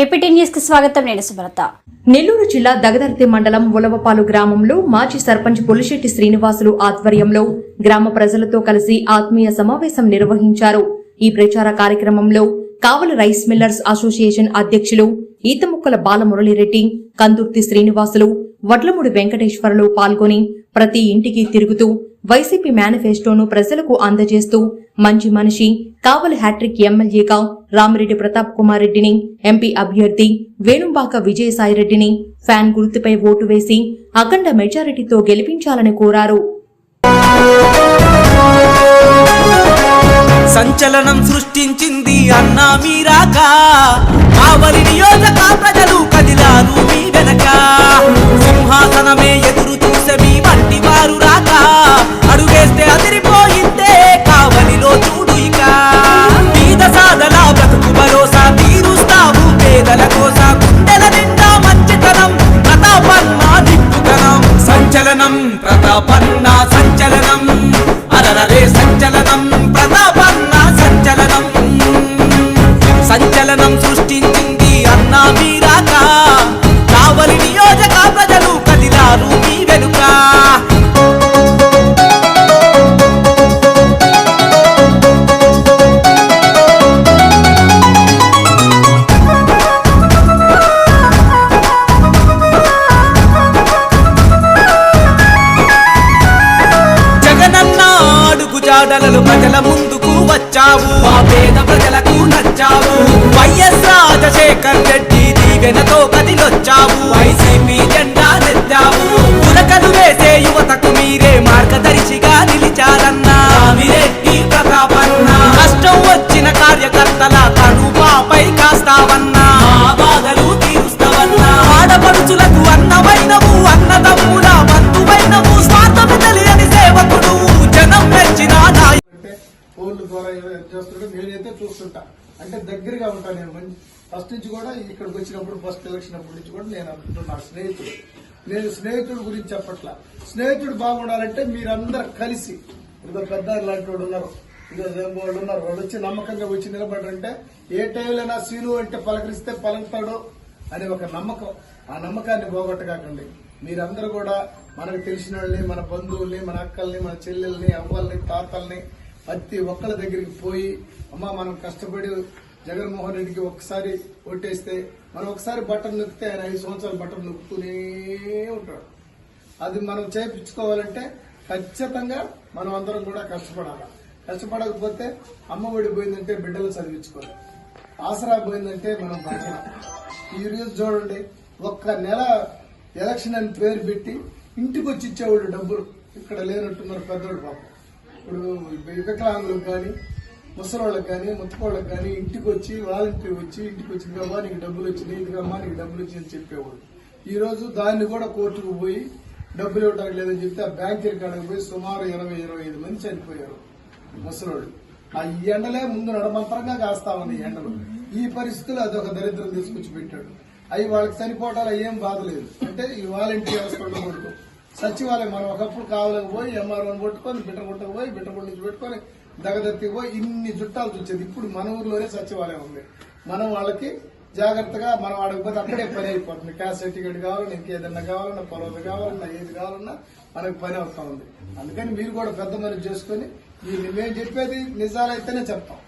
APT న్యూస్కి స్వాగతం. నేను సుబ్రత నెల్లూరు జిల్లా దగదర్తి మండలం ఉలవపాలు గ్రామంలో మాజీ సర్పంచ్ పులిశెట్టి శ్రీనివాసులు ఆధ్వర్యంలో గ్రామ ప్రజలతో కలిసి ఆత్మీయ సమావేశం నిర్వహించారు. ఈ ప్రచార కార్యక్రమంలో కావల రైస్ మిల్లర్స్ అసోసియేషన్ అధ్యక్షులు ఈతముక్కల బాలమురళిరెడ్డి కందుర్తి శ్రీనివాసులు వడ్లముడి వెంకటేశ్వరలు పాల్గొని ప్రతి ఇంటికి తిరుగుతూ వైసీపీ మేనిఫెస్టోను ప్రజలకు అందజేస్తూ మంచి మనిషి కావలి హ్యాట్రిక్ ఎమ్మెల్యేగా రామిరెడ్డి ప్రతాప్ కుమార్ రెడ్డిని ఎంపీ అభ్యర్థి వేణుంబాక విజయసాయిరెడ్డిని ఫ్యాన్ గుర్తుపై ఓటు వేసి అఖండ మెజారిటీతో గెలిపించాలని కోరారు. సంచలనం సృష్టించింది అన్నా మీరాక. కావలి నియోజక ప్రజలు కదిలారు మీ వెనక. శాసనమే ఎదురు చూసే మీ వంటి వారు రాక. అడుగేస్తే అదిరిపోయిందే కావలిలో చూడు ఇక. బీద సాదల బ్రతుకు భరోసా తీరుస్తావు పేదల కోస. గుండెల నిండా మంచితనం ప్రతాపన్న దిక్కుతనం. సంచలనం ప్రతాపన్న సంచలనం. అరరరే సంచలనం. వచ్చావు ఆ పేద ప్రజలకు నచ్చావు. వైఎస్ రాజశేఖర్ రెడ్డి దీవెనతో కదిలొచ్చావు. వైసీపీ జెండా నెత్తావు. నేనైతే చూస్తుంటా. అంటే దగ్గరగా ఉంటాను నేను ఫస్ట్ నుంచి కూడా ఇక్కడికి వచ్చినప్పుడు ఫస్ట్ ఎలక్షన్ అప్పటి నుంచి కూడా నేను అనుకుంటున్నా స్నేహితుడు. నేను స్నేహితుడి గురించి చెప్పట్లా. స్నేహితుడు బాగుండాలంటే మీరందరు కలిసి ఇదో పెద్ద లాంటి వాడు ఉన్నారు ఇదో వాళ్ళు ఉన్నారు వాళ్ళు వచ్చి నమ్మకంగా వచ్చి నిలబడారంటే ఏ టైంలోనా సీను అంటే పలకరిస్తే పలుకుతాడు అనే ఒక నమ్మకం. ఆ నమ్మకాన్ని పోగొట్టగాకండి మీరందరూ కూడా మనకు తెలిసిన వాళ్ళని మన బంధువుల్ని మన అక్కల్ని మన చెల్లెల్ని అవ్వల్ని తాతల్ని ప్రతి ఒక్కళ్ళ దగ్గరికి పోయి అమ్మ మనం కష్టపడి జగన్మోహన్ రెడ్డికి ఒకసారి ఓటేస్తే మనం ఒకసారి బట్టలు నొక్కితే ఆయన ఐదు సంవత్సరాలు బట్టలు నొక్కుతూనే ఉంటాడు. అది మనం చేయించుకోవాలంటే ఖచ్చితంగా మనం అందరం కూడా కష్టపడాలి. కష్టపడకపోతే అమ్మ ఒడి పోయిందంటే బిడ్డలు చదివించుకోవాలి ఆసరా పోయిందంటే మనం బతకం ఈ రోజు చూడండి ఒక్క నెల ఎలక్షన్ అని పేరు పెట్టి ఇంటికి వచ్చి ఇచ్చేవాళ్ళు డబ్బులు. ఇక్కడ లేనట్టున్నారు పెద్దోడు పాపం. ఇప్పుడు వికలాంగులకు కానీ ముసలోళ్ళకి కానీ ముత్తకోళ్ళకి కానీ ఇంటికి వచ్చి వాలంటీర్ వచ్చి ఇంటికి వచ్చింది ఇదిగమ్మా నీకు డబ్బులు వచ్చినాయి ఇదిగమ్మా నీకు డబ్బులు వచ్చినాయి అని చెప్పేవాడు. ఈ రోజు దాన్ని కూడా కోర్టుకు పోయి డబ్బులు ఇవ్వడానికి లేదని చెప్తే ఆ బ్యాంక్ కాడకు పోయి సుమారు ఇరవై ఇరవై ఐదు మంది చనిపోయారు ముసలోళ్ళు. ఆ ఈ ఎండలే ముందు నడమంతరంగా కాస్తా ఉంది ఈ ఎండలు. ఈ పరిస్థితులు అదొక దరిద్రం తీసుకొచ్చి పెట్టాడు అవి వాళ్ళకి చనిపోవటాలు ఏం బాధలేదు అంటే ఈ వాలంటీర్ వ్యవస్థ ఉండకూడదు. సచివాలయం మనం ఒకప్పుడు కావాలని పోయి ఎంఆర్ఓని పట్టుకొని బిట్టగుట్టకు పోయి బిట్టగుట్ట నుంచి పెట్టుకొని దగదత్తికి పోయి ఇన్ని చుట్టాలు చూసేది ఇప్పుడు మన ఊర్లోనే సచివాలయం ఉంది. మనం వాళ్ళకి జాగ్రత్తగా మనం అడగకపోతే అక్కడే పని అయిపోతుంది. క్యాస్ట్ సర్టిఫికేట్ కావాలన్నా ఇంకేదన్నా కావాలన్నా పొలం కావాలన్నా ఏది కావాలన్నా మనకు పని అవుతా ఉంది. అందుకని మీరు కూడా పెద్ద మనం చేసుకుని ఈ మేము చెప్పేది నిజాలైతేనే చెప్తాం.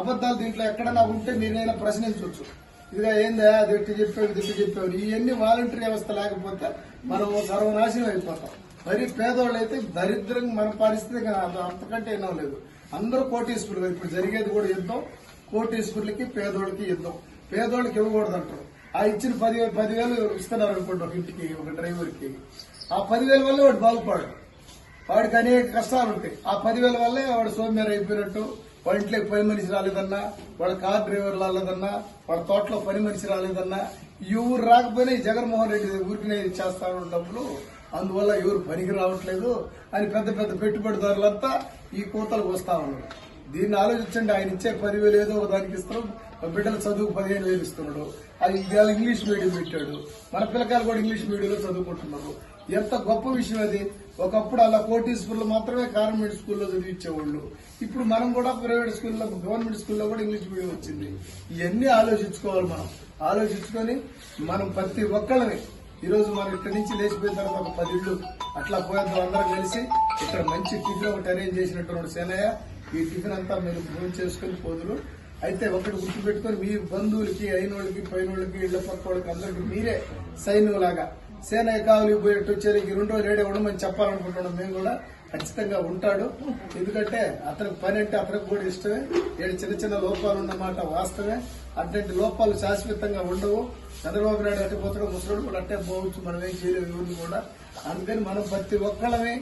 అబద్ధాలు దీంట్లో ఎక్కడన్నా ఉంటే మీరైనా ప్రశ్నించవచ్చు ఇదిగా ఏందా? అది ఎట్టి చెప్పావు ఇది చెప్పావు ఇవన్నీ వాలంటరీ వ్యవస్థ లేకపోతే మనం సర్వనాశనం అయిపోతాం. మరి పేదవాళ్ళు అయితే దరిద్రం మన పరిస్థితి అంతకంటే ఎన్నో లేదు అందరూ కోటీశ్వరులు. ఇప్పుడు జరిగేది కూడా యుద్ధం. కోటీశ్వరులకి పేదోళ్ళకి యుద్ధం. పేదోళ్ళకి ఇవ్వకూడదు అంటారు ఆ ఇచ్చిన పది పదివేలు ఇస్తున్నారు అనుకోండి ఒక ఇంటికి ఒక డ్రైవర్కి. ఆ పదివేల వల్ల వాడు బాగుపడు వాడికి అనేక కష్టాలు ఉంటాయి. ఆ పదివేల వల్లే వాడు సోమ్యారు అయిపోయినట్టు వాళ్ళ ఇంట్లోకి పని మనిషి రాలేదన్నా వాళ్ళ కార్ డ్రైవర్ రాలేదన్నా వాళ్ళ తోటలో పని మనిషి రాలేదన్నా ఎవరు రాకపోయినా ఈ జగన్మోహన్ రెడ్డి ఊరికినే చేస్తా డబ్బులు. అందువల్ల ఎవరు పనికి రావట్లేదు అని పెద్ద పెద్ద పెట్టుబడిదారులంతా ఈ కూతలకు వస్తా ఉన్నారు. దీన్ని ఆలోచించండి ఆయన ఇచ్చే పదివేలు ఏదో దానికి ఇస్తారు బిడ్డల చదువు పదిహేను వేలు ఇస్తున్నాడు. అది ఇవాళ ఇంగ్లీష్ మీడియం పెట్టాడు. మన పిల్లకాయలు కూడా ఇంగ్లీష్ మీడియంలో చదువుకుంటున్నారు. ఎంత గొప్ప విషయం అది. ఒకప్పుడు అలా కోటీశ్వరులు మాత్రమే గవర్నమెంట్ స్కూల్లో చదివించేవాళ్ళు. ఇప్పుడు మనం కూడా ప్రైవేట్ స్కూల్లో గవర్నమెంట్ స్కూల్లో కూడా ఇంగ్లీష్ మీడియం వచ్చింది. ఇవన్నీ ఆలోచించుకోవాలి మనం. ఆలోచించుకొని మనం ప్రతి ఒక్కళ్ళని ఈరోజు మనం ఇక్కడి నుంచి లేచిపోయిన తర్వాత ఒక పది ఇళ్ళు అట్లా పోయేద్దాం అందరం కలిసి ఇక్కడ మంచి టిఫిన్ ఒకటి అరేంజ్ చేసినటువంటి సేనయ్య ఈ టిఫిన్ అంతా మీరు భోజనం చేసుకుని పోదురు అయితే ఒకటి గుర్తుపెట్టుకొని మీ బంధువులకి అయిన వాళ్ళకి పైన వాళ్ళకి ఇళ్ళ పక్క వాళ్ళకి అందరికి మీరే సైన్యులాగా. సేన కావలి పోయేట్టు వచ్చేది రెండు రోజులు ఏడే ఉండమని చెప్పాలనుకుంటున్నాం. మేము కూడా ఖచ్చితంగా ఉంటాడు. ఎందుకంటే అతనికి పని అంటే అతనికి కూడా ఇష్టమే. ఏడు చిన్న చిన్న లోపాలు ఉన్నమాట వాస్తవే అట్లాంటి లోపాలు శాశ్వతంగా ఉండవు. చంద్రబాబు నాయుడు అట్టి పోతాడు ముసలోడు కూడా అట్టే పోవచ్చు. మనం ఏం చేయలేము ఎవరిని కూడా. అందుకని మనం ప్రతి ఒక్కళ్ళమే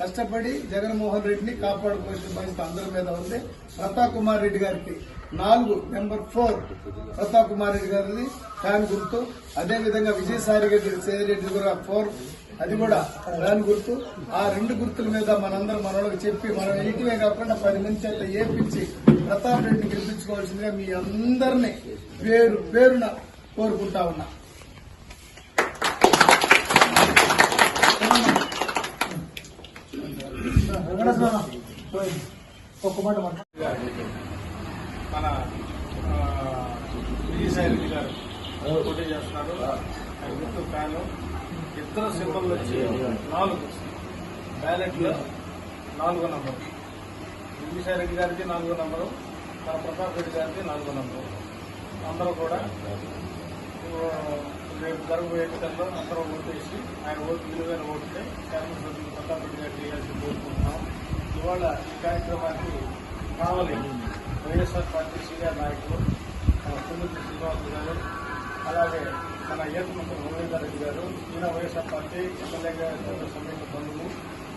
కష్టపడి జగన్మోహన్ రెడ్డిని కాపాడుకోవాల్సిన బాధ్యత అందరి మీద ఉంది. ప్రతాప్ కుమార్ రెడ్డి గారికి. నాలుగు నెంబర్ ఫోర్ ప్రతాప్ కుమార్ రెడ్డి గారిది ఫ్యాన్ గుర్తు. అదేవిధంగా విజయసాయి రెడ్డి సేదిరెడ్డి కూడా ఫోర్. అది కూడా ఫ్యాన్ గుర్తు. ఆ రెండు గుర్తుల మీద మనందరం మనోళ్ళకి చెప్పి మనం ఇంటివే కాకుండా పది మంది చేత ఏపించి ప్రతాప్ రెడ్డిని గెలిపించుకోవాల్సిందిగా మీ అందరినీ పేరు పేరున కోరుకుంటా ఉన్నా. మన విజయసాయి రెడ్డి గారు పోటీ చేస్తున్నారు. ఆయన గుర్తు ఫ్యాను. ఇద్దరు సింబల్ వచ్చి నాలుగు. బ్యాలెట్లో నాలుగో నంబరు. విజయసాయి రెడ్డి గారికి నాలుగో నంబరు. మన ప్రతాప్ రెడ్డి గారికి నాలుగో నంబరు. అందరూ కూడా రేపు జరగబోయే ఎన్నికల్లో అందరూ ఓటు వేసి ఆయన ఓటు విలువైన ఓటుతే శాసన సభ్యులు ప్రతాప్ రెడ్డి గారికి వేయాల్సి కోరుకుంటున్నాం. ఇవాళ ఈ కార్యక్రమానికి కావాలి వైఎస్ఆర్ పార్టీ సీనియర్ నాయకులు మన కుందుర్తి శ్రీనివాసులు గారు అలాగే మన ఏపీ మంత్రి రవీందర్ రెడ్డి గారు ఈయన వైఎస్ఆర్ పార్టీ ఎమ్మెల్యే గారు సమేత బంధువు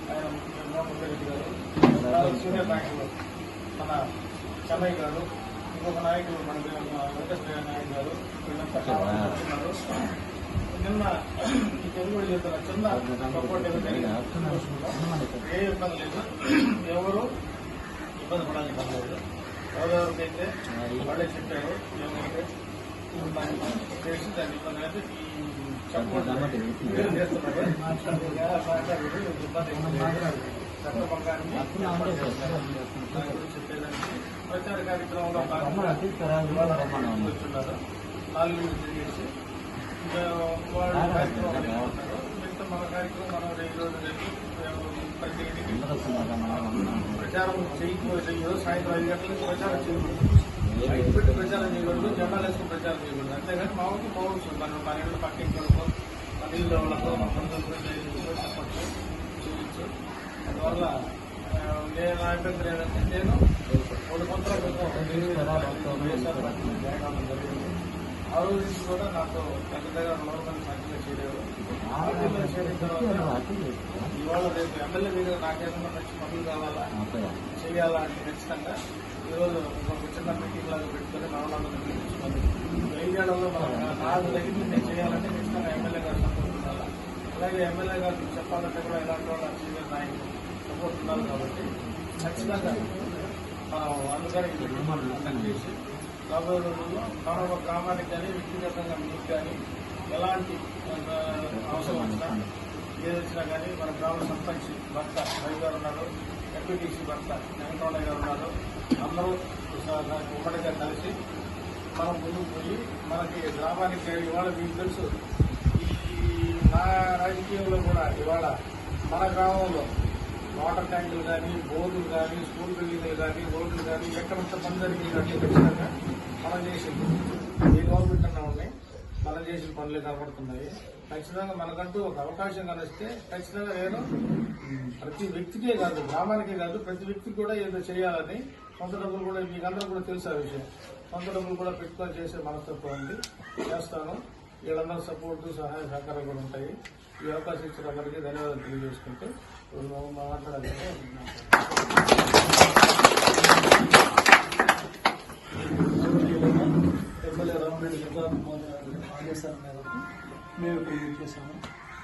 ఆయన మోహన్ రెడ్డి గారు సీనియర్ నాయకులు మన చెన్నై గారు ఇంకొక నాయకులు మన వెంకటేశ్వర నాయక్ గారు వీళ్ళంతా. నిన్న ఈ తెలుగు చేస్తున్న చిన్న సపోర్ట్ ఏ ఇబ్బంది లేదు. ఎవరు ఇబ్బంది పడాలని పర్లేదు వాళ్ళే చెప్పారు చేసి ఇబ్బంది అయితే వీళ్ళు ఏర్పాటు చేస్తారు. దాని ప్రచార కార్యక్రమంలో కూర్చున్నారు నాలుగు తిరిగేసి వాళ్ళు కార్యక్రమం. మిగతా మన కార్యక్రమం మనం ఈ రోజు రేపు ప్రతి ప్రచారం రోజు సాయంత్రం ఐదు గంటల నుంచి ప్రచారం చేయకూడదు. బయట పెట్టి ప్రచారం చేయకూడదు జెండాలు వేసుకుని ప్రచారం చేయకూడదు. అంతేగాని మా ఊరికి పోవచ్చు మన మన ఇళ్ళు పక్కింటి వాళ్ళతో మన ఇల్లు వాళ్ళతో మన బంధువులతో చెప్పచ్చు చేయొచ్చు. అందువల్ల నేను నా అభ్యంతరం ఏంటంటే నేను మూడు సంవత్సరాల క్రితం వైఎస్ఆర్ అవ్వడం జరిగింది ఆ రోజు నుంచి కూడా నాకు పెద్ద దగ్గర నలభై మంది ఇవాళ రేపు ఎమ్మెల్యే దగ్గర నాకేమన్నా మంచి పనులు కావాలా చేయాలా అంటే ఖచ్చితంగా ఈరోజు ఒక చిన్న మీటింగ్ లాగా పెట్టుకుని మనవాళ్ళని పిలిపించుకొని వెయ్యేళ్ళలో మనం నాలుగు దగ్గర నుంచి నేను చేయాలంటే ఖచ్చితంగా ఎమ్మెల్యే గారు సపోర్ట్ ఉండాలి? అలాగే ఎమ్మెల్యే గారు చెప్పాలంటే కూడా ఇలాంటి వాళ్ళ సీనియర్ నాయకులు సపోర్ట్ ఉండాలి కాబట్టి ఖచ్చితంగా మనం అందుకని చేసి రాబోయే రోజుల్లో మన ఒక గ్రామానికి కానీ వ్యక్తిగతంగా మీకు కానీ ఎలాంటి అవసరం వచ్చినా ఏది వచ్చినా కానీ మన గ్రామ సర్పంచ్ భర్త రవి గారు ఉన్నారు ఎంపీటీసీ భర్త వెంకటరమణ గారు ఉన్నారు. అందరూ స- ఉమ్మడిగా కలిసి మనం ముందుకు పోయి మనకి గ్రామానికి ఇవాళ మీకు తెలుసు ఈ నా రాజకీయంలో కూడా ఇవాళ మన గ్రామంలో వాటర్ ట్యాంకులు కానీ బోర్డులు కానీ స్కూల్ బిల్డింగ్లు కానీ రోడ్లు కానీ ఎక్కడంత పని జరిగిందంటే ఖచ్చితంగా మనం చేసింది. ఈ గవర్నమెంట్ అన్నా ఉన్నాయి మనం చేసిన పనులే కనబడుతున్నాయి ఖచ్చితంగా మనకంటూ ఒక అవకాశం కలిస్తే ఖచ్చితంగా నేను ప్రతి వ్యక్తికే కాదు గ్రామానికే కాదు ప్రతి వ్యక్తికి కూడా ఏదో చేయాలని కొంత డబ్బులు కూడా మీకు అందరూ కూడా తెలుసు ఆ విషయం. కొంత డబ్బులు కూడా పెట్టుకొని చేసే మనస్తత్వం ఉంది. చేస్తాను. వీళ్ళందరూ సపోర్టు సహాయ సహకారం కూడా ఉంటాయి. ఈ అవకాశం ఇచ్చిన అందరికీ ధన్యవాదాలు తెలియజేసుకుంటూ మాట్లాడాలి ఎమ్మెల్యే రామరెడ్డి జిల్లా మేరకు మేము ఇక్కడ యూజ్ చేశాము.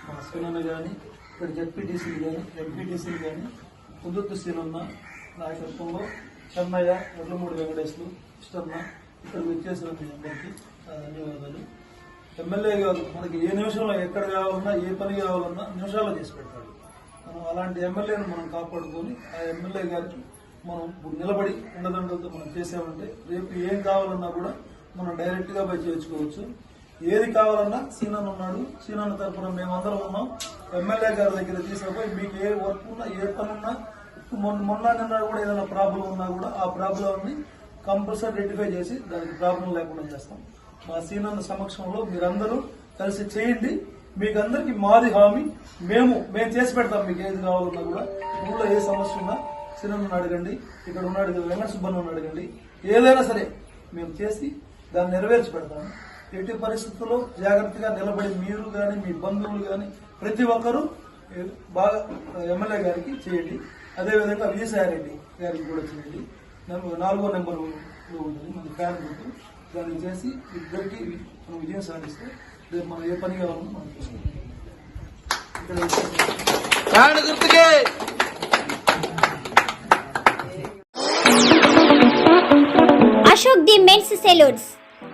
మా సీనన్న కానీ ఇక్కడ జెడ్పీటీసీలు కానీ ఎంపీటీసీలు కానీ కుదుర్తు సీనన్న నాయకత్వంలో చెన్నయ్య ఎర్లమూడి వెంకటేశ్వరు ఇష్టన్న ఇక్కడ మీరు చేసిన మీ అందరికీ ధన్యవాదాలు. ఎమ్మెల్యే గారు మనకి ఏ నిమిషంలో ఎక్కడ కావాలన్నా ఏ పని కావాలన్నా నిమిషాల్లో చేసి పెడతాడు. మనం అలాంటి ఎమ్మెల్యేను మనం కాపాడుకొని ఆ ఎమ్మెల్యే గారికి మనం ఇప్పుడు నిలబడి ఉండదండలతో మనం చేసామంటే రేపు ఏం కావాలన్నా కూడా మనం డైరెక్ట్గా పై చేయించుకోవచ్చు. ఏది కావాలన్నా సీనన్ ఉన్నాడు. సీనన్ తరఫున మేమందరం ఉన్నాం. ఎమ్మెల్యే గారి దగ్గర తీసుకుపోయి మీకు ఏ వర్క్ ఉన్నా ఏ పని ఉన్నా మొన్న మొన్న నిన్న కూడా ఏదైనా ప్రాబ్లం ఉన్నా కూడా ఆ ప్రాబ్లంని కంపల్సరీ రెక్టిఫై చేసి దానికి ప్రాబ్లం లేకుండా చేస్తాం. మా సీనన్న సమక్షంలో మీరందరూ కలిసి చేయండి. మీకు అందరికి మాది హామీ. మేము మేము చేసి పెడతాం మీకు ఏది కావాలన్నా కూడా. ఊళ్ళో ఏ సమస్య ఉన్నా సీనన్న అడగండి. ఇక్కడ ఉన్నాడు వెంకట సుబ్బన్న అడగండి. ఏదైనా సరే మేము చేసి దాన్ని నెరవేర్చి పెడతాము. ఎట్టి పరిస్థితుల్లో జాగ్రత్తగా నిలబడి మీరు కానీ మీ బంధువులు కానీ ప్రతి ఒక్కరూ బాగా ఎమ్మెల్యే గారికి చేయండి. అదేవిధంగా విజయసాయిరెడ్డి గారికి కూడా చేయండి. నాలుగో నెంబర్ ఉంటుంది మన ఫ్యాన్ గుర్తు. దాన్ని చేసి ఇద్దరికి మనం విజయం సాధిస్తే రేపు మనం ఏ పని కావాలన్నా మనం చూసుకుంటాం. ఇక్కడ అశోక్ ది మెన్స్ సెలూన్స్.